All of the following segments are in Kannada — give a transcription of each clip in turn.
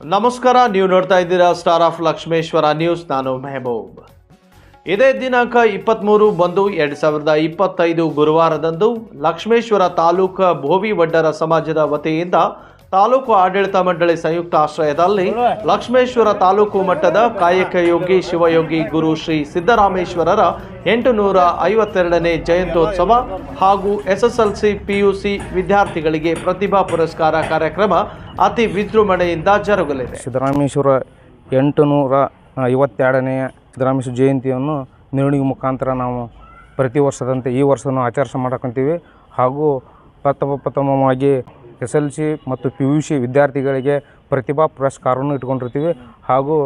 ನಮಸ್ಕಾರ, ನೀವು ನೋಡ್ತಾ ಇದ್ದೀರಾ ಸ್ಟಾರ್ ಆಫ್ ಲಕ್ಷ್ಮೇಶ್ವರ ನ್ಯೂಸ್ ನಾನು ಮೆಹಬೂಬ್. ಇದೇ ದಿನಾಂಕ ಇಪ್ಪತ್ತ್ಮೂರು ಬಂದು ಎರಡು ಸಾವಿರದ ಇಪ್ಪತ್ತೈದು ಗುರುವಾರದಂದು ಲಕ್ಷ್ಮೇಶ್ವರ ತಾಲೂಕು ಭೋವಿ ವಡ್ಡರ ಸಮಾಜದ ವತಿಯಿಂದ ತಾಲೂಕು ಆಡಳಿತ ಮಂಡಳಿ ಸಂಯುಕ್ತ ಆಶ್ರಯದಲ್ಲಿ ಲಕ್ಷ್ಮೇಶ್ವರ ತಾಲೂಕು ಮಟ್ಟದ ಕಾಯಕ ಯೋಗಿ ಶಿವಯೋಗಿ ಗುರು ಶ್ರೀ ಸಿದ್ದರಾಮೇಶ್ವರರ ಎಂಟು ನೂರ ಐವತ್ತೆರಡನೇ ಜಯಂತ್ಯೋತ್ಸವ ಹಾಗೂ ಎಸ್ಎಸ್ಎಲ್ಸಿ ಪಿಯುಸಿ ವಿದ್ಯಾರ್ಥಿಗಳಿಗೆ ಪ್ರತಿಭಾ ಪುರಸ್ಕಾರ ಕಾರ್ಯಕ್ರಮ ಅತಿ ವಿಜೃಂಭಣೆಯಿಂದ ಜರುಗಲಿದೆ. ಸಿದ್ದರಾಮೇಶ್ವರ ಎಂಟು ನೂರ ಐವತ್ತೆರಡನೆಯ ಸಿದ್ದರಾಮೇಶ್ವರ ಜಯಂತಿಯನ್ನು ನಿರ್ಣಯ ಮುಖಾಂತರ ನಾವು ಪ್ರತಿ ವರ್ಷದಂತೆ ಈ ವರ್ಷನೂ ಆಚರಿಸ ಮಾಡಕೊಂತೀವಿ ಹಾಗೂ ಪ್ರಥಮ ಪ್ರಥಮವಾಗಿ ಎಸ್ ಎಲ್ ಸಿ ಮತ್ತು ಪಿ ಯು ಸಿ ವಿದ್ಯಾರ್ಥಿಗಳಿಗೆ ಪ್ರತಿಭಾ ಪುರಸ್ಕಾರವನ್ನು ಇಟ್ಕೊಂಡಿರ್ತೀವಿ. ಹಾಗೂ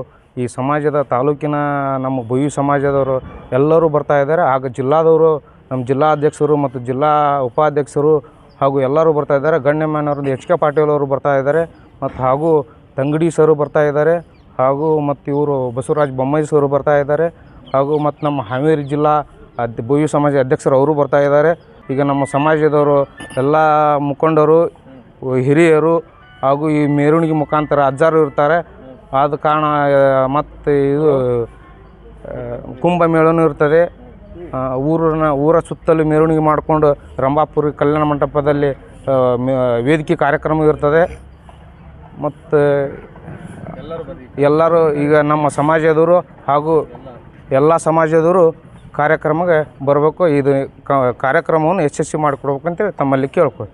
ಈ ಸಮಾಜದ ತಾಲೂಕಿನ ನಮ್ಮ ಬೊಯ್ಯು ಸಮಾಜದವರು ಎಲ್ಲರೂ ಬರ್ತಾ ಇದ್ದಾರೆ. ಆಗ ಜಿಲ್ಲಾದವರು, ನಮ್ಮ ಜಿಲ್ಲಾಧ್ಯಕ್ಷರು ಮತ್ತು ಜಿಲ್ಲಾ ಉಪಾಧ್ಯಕ್ಷರು ಹಾಗೂ ಎಲ್ಲರೂ ಬರ್ತಾ ಇದ್ದಾರೆ. ಗಣ್ಯಮಾನ್ಯವರು ಎಚ್ ಕೆ ಪಾಟೀಲ್ ಅವರು ಬರ್ತಾ ಇದ್ದಾರೆ. ಮತ್ತು ಹಾಗೂ ತಂಗಡಿ ಸರು ಬರ್ತಾ ಇದ್ದಾರೆ. ಹಾಗೂ ಮತ್ತು ಇವರು ಬಸವರಾಜ್ ಬೊಮ್ಮಾಯಿ ಸರು ಬರ್ತಾ ಇದ್ದಾರೆ. ಹಾಗೂ ಮತ್ತು ನಮ್ಮ ಹಾವೇರಿ ಜಿಲ್ಲಾ ಅದ್ ಬೊಯ್ಯು ಸಮಾಜ ಅಧ್ಯಕ್ಷರು ಅವರು ಬರ್ತಾ ಇದ್ದಾರೆ. ಈಗ ನಮ್ಮ ಸಮಾಜದವರು ಎಲ್ಲ ಮುಖಂಡರು ಹಿರಿಯರು ಹಾಗೂ ಈ ಮೆರವಣಿಗೆ ಮುಖಾಂತರ ಅಜ್ಜಾರು ಇರ್ತಾರೆ. ಆದ ಕಾರಣ ಮತ್ತು ಇದು ಕುಂಭಮೇಳನೂ ಇರ್ತದೆ. ಊರನ್ನ ಊರಿನ ಊರ ಸುತ್ತಲೂ ಮೆರವಣಿಗೆ ಮಾಡಿಕೊಂಡು ರಂಭಾಪುರಿ ಕಲ್ಯಾಣ ಮಂಟಪದಲ್ಲಿ ವೇದಿಕೆ ಕಾರ್ಯಕ್ರಮ ಇರ್ತದೆ. ಮತ್ತು ಎಲ್ಲರೂ ಈಗ ನಮ್ಮ ಸಮಾಜದವರು ಹಾಗೂ ಎಲ್ಲ ಸಮಾಜದವರು ಕಾರ್ಯಕ್ರಮಕ್ಕೆ ಬರಬೇಕು. ಇದು ಕಾರ್ಯಕ್ರಮವನ್ನು ಯಶಸ್ವಿ ಮಾಡಿಕೊಡ್ಬೇಕಂತೇಳಿ ತಮ್ಮಲ್ಲಿ ಕೇಳ್ಕೊ